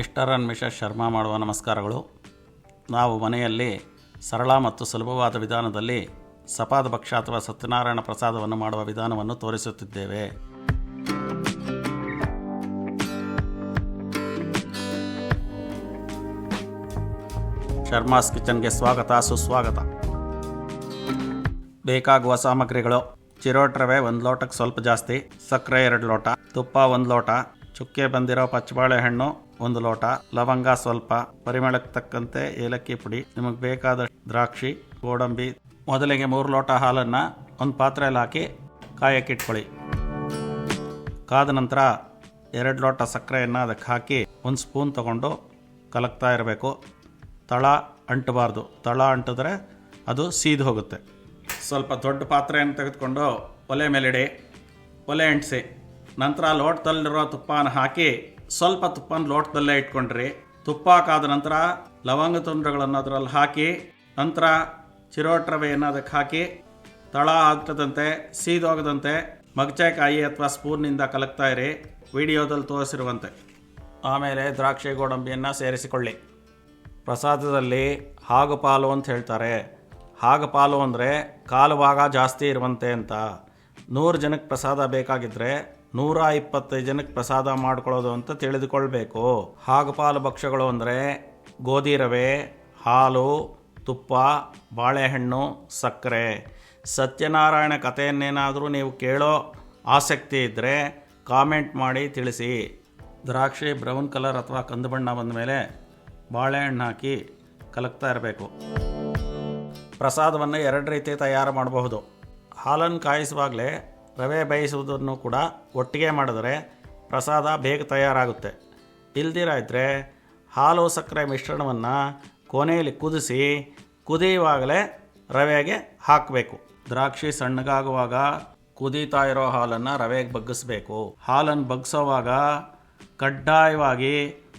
Mister and Mrs Sharma ಮಾಡುವ ನಮಸ್ಕಾರಗಳು. ನಾವು ಮನೆಯಲ್ಲಿ ಸರಳ ಮತ್ತು ಸುಲಭವಾದ ವಿಧಾನದಲ್ಲಿ ಸಪಾದ ಭಕ್ಷ ಅಥವಾ ಸತ್ಯನಾರಾಯಣ ಪ್ರಸಾದವನ್ನು ಮಾಡುವ ವಿಧಾನವನ್ನು ತೋರಿಸುತ್ತಿದ್ದೇವೆ. ಶರ್ಮಾಸ್ ಕಿಚನ್ಗೆ ಸ್ವಾಗತ, ಸುಸ್ವಾಗತ. ಬೇಕಾಗುವ ಸಾಮಗ್ರಿಗಳು. ಚಿರೋಟ್ ರವೆ ಒಂದು ಲೋಟಕ್ಕೆ ಸ್ವಲ್ಪ ಜಾಸ್ತಿ, ಸಕ್ಕರೆ ಎರಡು ಲೋಟ, ತುಪ್ಪ ಒಂದು ಲೋಟ, ಚುಕ್ಕೆ ಬಂದಿರೋ ಪಚ್ಚಬಾಳೆಹಣ್ಣು ಒಂದು ಲೋಟ, ಲವಂಗ ಸ್ವಲ್ಪ ಪರಿಮಳಕ್ಕೆ ತಕ್ಕಂತೆ ಏಲಕ್ಕಿ ಪುಡಿ, ನಿಮಗೆ ಬೇಕಾದ ದ್ರಾಕ್ಷಿ, ಗೋಡಂಬಿ. ಮೊದಲಿಗೆ ಮೂರು ಲೋಟ ಹಾಲನ್ನು ಒಂದು ಪಾತ್ರೆಯಲ್ಲಿ ಹಾಕಿ ಕಾಯಕ್ಕಿಟ್ಕೊಳ್ಳಿ ಕಾದ ನಂತರ ಎರಡು ಲೋಟ ಸಕ್ಕರೆಯನ್ನು ಅದಕ್ಕೆ ಹಾಕಿ ಒಂದು ಸ್ಪೂನ್ ತಗೊಂಡು ಕಲಕ್ತಾ ಇರಬೇಕು. ತಳ ಅಂಟಬಾರ್ದು. ತಳ ಅಂಟಿದ್ರೆ ಅದು ಸೀದು ಹೋಗುತ್ತೆ. ಸ್ವಲ್ಪ ದೊಡ್ಡ ಪಾತ್ರೆಯನ್ನು ತೆಗೆದುಕೊಂಡು ಒಲೆ ಮೇಲಿಡಿ. ಒಲೆ ಅಂಟಿಸಿ. ನಂತರ ಲೋಟದಲ್ಲಿರೋ ತುಪ್ಪನ ಹಾಕಿ ಸ್ವಲ್ಪ ತುಪ್ಪನ ಲೋಟದಲ್ಲೇ ಇಟ್ಕೊಂಡ್ರಿ. ತುಪ್ಪ ಕಾದ ನಂತರ ಲವಂಗ ತುಂಡ್ರಗಳನ್ನು ಅದರಲ್ಲಿ ಹಾಕಿ, ನಂತರ ಚಿರೋಟ್ರವೆಯನ್ನು ಅದಕ್ಕೆ ಹಾಕಿ, ತಳ ಆಗ್ತದಂತೆ ಸೀದೋಗದಂತೆ ಮಗಚೆಕಾಯಿ ಅಥವಾ ಸ್ಪೂನ್ನಿಂದ ಕಲಕ್ತಾ ಇರಿ. ವಿಡಿಯೋದಲ್ಲಿ ತೋರಿಸಿರುವಂತೆ. ಆಮೇಲೆ ದ್ರಾಕ್ಷಿ ಗೋಡಂಬಿಯನ್ನು ಸೇರಿಸಿಕೊಳ್ಳಿ. ಪ್ರಸಾದದಲ್ಲಿ ಹಾಗು ಪಾಲು ಅಂತ ಹೇಳ್ತಾರೆ. ಹಾಗು ಪಾಲು ಅಂದರೆ ಕಾಲು ಭಾಗ ಜಾಸ್ತಿ ಇರುವಂತೆ ಅಂತ. ನೂರು ಜನಕ್ಕೆ ಪ್ರಸಾದ ಬೇಕಾಗಿದ್ದರೆ ನೂರ ಇಪ್ಪತ್ತೈದು ಜನಕ್ಕೆ ಪ್ರಸಾದ ಮಾಡ್ಕೊಳ್ಳೋದು ಅಂತ ತಿಳಿದುಕೊಳ್ಬೇಕು. ಹಾಗು ಪಾಲು ಭಕ್ಷ್ಯಗಳು ಅಂದರೆ ಗೋಧಿ ರವೆ, ಹಾಲು, ತುಪ್ಪ, ಬಾಳೆಹಣ್ಣು, ಸಕ್ಕರೆ. ಸತ್ಯನಾರಾಯಣ ಕಥೆಯನ್ನೇನಾದರೂ ನೀವು ಕೇಳೋ ಆಸಕ್ತಿ ಇದ್ದರೆ ಕಾಮೆಂಟ್ ಮಾಡಿ ತಿಳಿಸಿ. ದ್ರಾಕ್ಷಿ ಬ್ರೌನ್ ಕಲರ್ ಅಥವಾ ಕಂದು ಬಣ್ಣ ಬಂದ ಮೇಲೆ ಬಾಳೆಹಣ್ಣು ಹಾಕಿ ಕಲಕ್ತಾ ಇರಬೇಕು. ಪ್ರಸಾದವನ್ನು ಎರಡು ರೀತಿ ತಯಾರು ಮಾಡಬಹುದು. ಹಾಲನ್ನು ಕಾಯಿಸುವಾಗಲೇ ರವೆ ಬೇಯಿಸುವುದನ್ನು ಕೂಡ ಒಟ್ಟಿಗೆ ಮಾಡಿದರೆ ಪ್ರಸಾದ ಬೇಗ ತಯಾರಾಗುತ್ತೆ. ಇಲ್ದಿರ ಇದ್ದರೆ ಹಾಲು ಸಕ್ಕರೆ ಮಿಶ್ರಣವನ್ನು ಕೊನೆಯಲ್ಲಿ ಕುದಿಸಿ, ಕುದಿಯುವಾಗಲೇ ರವೆಗೆ ಹಾಕಬೇಕು. ದ್ರಾಕ್ಷಿ ಸಣ್ಣಗಾಗುವಾಗ ಕುದೀತಾ ಇರೋ ಹಾಲನ್ನು ರವೆಗೆ ಬಗ್ಗಿಸ್ಬೇಕು. ಹಾಲನ್ನು ಬಗ್ಗಿಸೋವಾಗ ಕಡ್ಡಾಯವಾಗಿ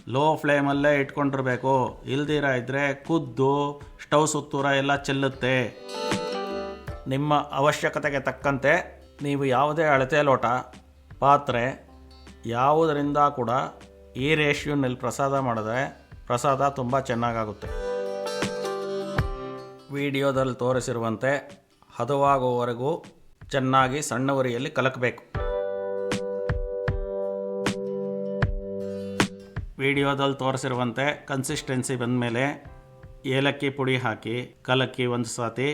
ಲೋ ಫ್ಲೇಮಲ್ಲೇ ಇಟ್ಕೊಂಡಿರಬೇಕು. ಇಲ್ದಿರ ಇದ್ದರೆ ಕುದ್ದು, ಸ್ಟವ್ ಸುತ್ತೂರ ಎಲ್ಲ ಚೆಲ್ಲುತ್ತೆ. ನಿಮ್ಮ ಅವಶ್ಯಕತೆಗೆ ತಕ್ಕಂತೆ ನೀವು ಯಾವುದೇ ಅಳತೆ ಲೋಟ, ಪಾತ್ರೆ ಯಾವುದರಿಂದ ಕೂಡ ಈ ರೇಷಿಯೋನಲ್ಲಿ ಪ್ರಸಾದ ಮಾಡಿದ್ರೆ ಪ್ರಸಾದ ತುಂಬ ಚೆನ್ನಾಗಾಗುತ್ತೆ. ವಿಡಿಯೋದಲ್ಲಿ ತೋರಿಸಿರುವಂತೆ ಹದವಾಗುವವರೆಗೂ ಚೆನ್ನಾಗಿ ಸಣ್ಣ ಉರಿಯಲ್ಲಿ ಕಲಕಬೇಕು. ವಿಡಿಯೋದಲ್ಲಿ ತೋರಿಸಿರುವಂತೆ ಕನ್ಸಿಸ್ಟೆನ್ಸಿ ಬಂದಮೇಲೆ ಏಲಕ್ಕಿ ಪುಡಿ ಹಾಕಿ, ಕಲಕಿ ಒಂದು ಸಾತಿ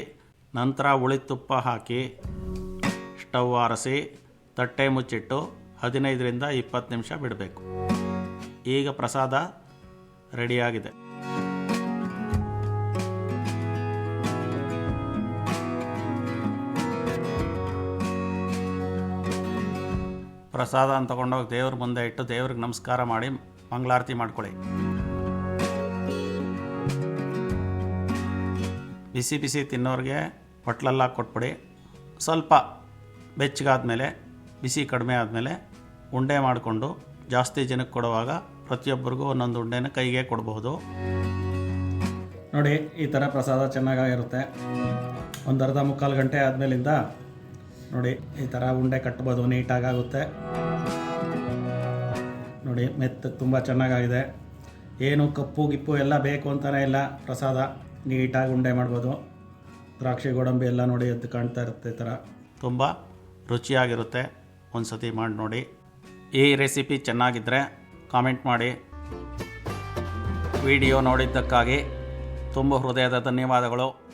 ನಂತರ ಉಳಿತುಪ್ಪ ಹಾಕಿ ಸ್ಟವ್ ಆರಿಸಿ ತಟ್ಟೆ ಮುಚ್ಚಿಟ್ಟು ಹದಿನೈದರಿಂದ ಇಪ್ಪತ್ತು ನಿಮಿಷ ಬಿಡಬೇಕು. ಈಗ ಪ್ರಸಾದ ರೆಡಿಯಾಗಿದೆ. ಪ್ರಸಾದ ಅಂತ ತಗೊಂಡೋಗಿ ದೇವ್ರ ಮುಂದೆ ಇಟ್ಟು ದೇವ್ರಿಗೆ ನಮಸ್ಕಾರ ಮಾಡಿ ಮಂಗಳಾರತಿ ಮಾಡ್ಕೊಳ್ಳಿ. ಬಿಸಿ ಬಿಸಿ ತಿನ್ನೋರಿಗೆ ಹೊಟ್ಲಲ್ಲ ಕೊಟ್ಬಿಡಿ. ಸ್ವಲ್ಪ ಬೆಚ್ಚಗಾದ್ಮೇಲೆ ಬಿಸಿ ಕಡಿಮೆ ಆದಮೇಲೆ ಉಂಡೆ ಮಾಡಿಕೊಂಡು ಜಾಸ್ತಿ ಜನಕ್ಕೆ ಕೊಡುವಾಗ ಪ್ರತಿಯೊಬ್ಬರಿಗೂ ಒಂದೊಂದು ಉಂಡೆನ ಕೈಗೆ ಕೊಡಬಹುದು ನೋಡಿ ಈ ಥರ ಪ್ರಸಾದ ಚೆನ್ನಾಗಿರುತ್ತೆ ಒಂದು ಅರ್ಧ ಮುಕ್ಕಾಲು ಗಂಟೆ ಆದಮೇಲಿಂದ ನೋಡಿ ಈ ಥರ ಉಂಡೆ ಕಟ್ಬೋದು ನೀಟಾಗುತ್ತೆ ನೋಡಿ ಮೆತ್ತ ತುಂಬ ಚೆನ್ನಾಗಾಗಿದೆ. ಏನು ಕಪ್ಪು ಗಿಪ್ಪು ಎಲ್ಲ ಬೇಕು ಅಂತಲೇ ಇಲ್ಲ. ಪ್ರಸಾದ ನೀಟಾಗಿ ಉಂಡೆ ಮಾಡ್ಬೋದು. ದ್ರಾಕ್ಷಿ ಗೋಡಂಬಿ ಎಲ್ಲ ನೋಡಿ ಎದ್ದು ಕಾಣ್ತಾ ಇರುತ್ತೆ ಈ ಥರ ತುಂಬ ರುಚಿಯಾಗಿರುತ್ತೆ. ಒಂದು ಸತಿ ಮಾಡಿ ನೋಡಿ. ಈ ರೆಸಿಪಿ ಚೆನ್ನಾಗಿದ್ದರೆ ಕಾಮೆಂಟ್ ಮಾಡಿ. ವಿಡಿಯೋ ನೋಡಿದ್ದಕ್ಕಾಗಿ ತುಂಬ ಹೃದಯದ ಧನ್ಯವಾದಗಳು.